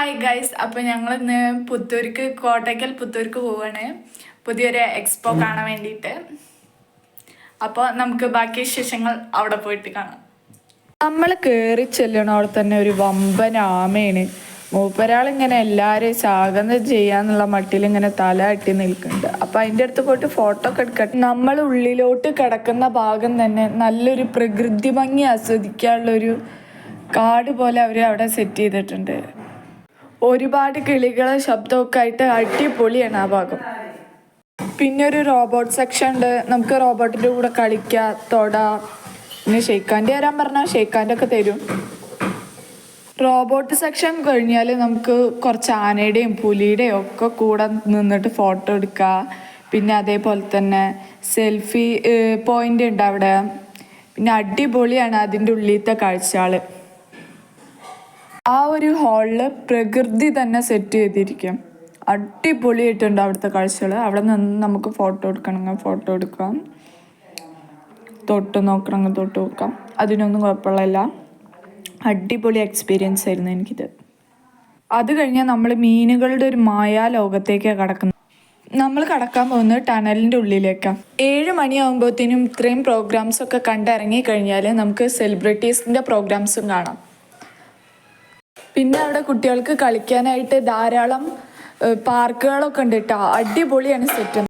Hi guys അപ്പോൾ ഞങ്ങൾ ഇന്ന് പുത്തൂർക്ക് കോട്ടയ്ക്കൽ പുത്തൂർക്ക് പോവാണ്. പുതിയൊരു എക്സ്പോ കാണാൻ വേണ്ടിയിട്ട്. അപ്പോൾ നമുക്ക് ബാക്കി വിശേഷങ്ങൾ അവിടെ പോയിട്ട് കാണാം. നമ്മൾ കയറി ചെല്ലണ അവിടെ തന്നെ ഒരു വമ്പൻ ആമയാണ്. മൂപ്പരാൾ ഇങ്ങനെ എല്ലാവരെയും സ്വാഗതം ചെയ്യാന്നുള്ള മട്ടിൽ ഇങ്ങനെ തല അട്ടി നിൽക്കുന്നുണ്ട്. അപ്പൊ അതിന്റെ അടുത്ത് പോയിട്ട് ഫോട്ടോ ഒക്കെ എടുക്കട്ടെ. നമ്മൾ ഉള്ളിലോട്ട് കിടക്കുന്ന ഭാഗം തന്നെ നല്ലൊരു പ്രകൃതി ഭംഗി ആസ്വദിക്കാനുള്ളൊരു കാട് പോലെ അവർ അവിടെ സെറ്റ് ചെയ്തിട്ടുണ്ട്. ഒരുപാട് കിളികളെ ശബ്ദമൊക്കെ ആയിട്ട് അടിപൊളിയാണ് ആ ഭാഗം പിന്നെ ഒരു റോബോട്ട് സെക്ഷൻ ഉണ്ട്. നമുക്ക് റോബോട്ടിന്റെ കൂടെ കളിക്കാം തൊട പിന്നെ ഷെയ്ഖാന്റെ തരാൻ പറഞ്ഞാൽ ഷെയ്ക്കാന്റെ ഒക്കെ തരും. റോബോട്ട് സെക്ഷൻ കഴിഞ്ഞാൽ നമുക്ക് കുറച്ച് ആനയുടെയും പുലിയുടെയും ഒക്കെ കൂടെ നിന്നിട്ട് ഫോട്ടോ എടുക്കുക പിന്നെ അതേപോലെ തന്നെ സെൽഫി പോയിന്റ് ഉണ്ട് അവിടെ. പിന്നെ അടിപൊളിയാണ് അതിന്റെ ഉള്ളിലത്തെ കാഴ്ചകൾ ആ ഒരു ഹാളിൽ പ്രകൃതി തന്നെ സെറ്റ് ചെയ്തിരിക്കും. അടിപൊളിയായിട്ടുണ്ട് അവിടുത്തെ കാഴ്ചകൾ അവിടെ നിന്ന് നമുക്ക് ഫോട്ടോ എടുക്കണമെങ്കിൽ ഫോട്ടോ എടുക്കാം. തൊട്ട് നോക്കണമെങ്കിൽ തൊട്ട് നോക്കാം. അതിനൊന്നും കുഴപ്പമില്ല. അടിപൊളി എക്സ്പീരിയൻസ് ആയിരുന്നു എനിക്കിത്. അത് കഴിഞ്ഞാൽ നമ്മൾ മീനുകളുടെ ഒരു മായാ ലോകത്തേക്കാണ് കടക്കുന്നത്. നമ്മൾ കടക്കാൻ പോകുന്നത് ടണലിന്റെ ഉള്ളിലേക്കാണ് ഏഴ് മണിയാകുമ്പോഴത്തേനും ഇത്രയും പ്രോഗ്രാംസ് ഒക്കെ കണ്ടിറങ്ങി കഴിഞ്ഞാൽ നമുക്ക് സെലിബ്രിറ്റീസിന്റെ പ്രോഗ്രാംസും കാണാം. പിന്നെ അവിടെ കുട്ടികൾക്ക് കളിക്കാനായിട്ട് ധാരാളം പാർക്കുകളൊക്കെ ഉണ്ട് കേട്ടോ അടിപൊളിയാണ് സെറ്റ്.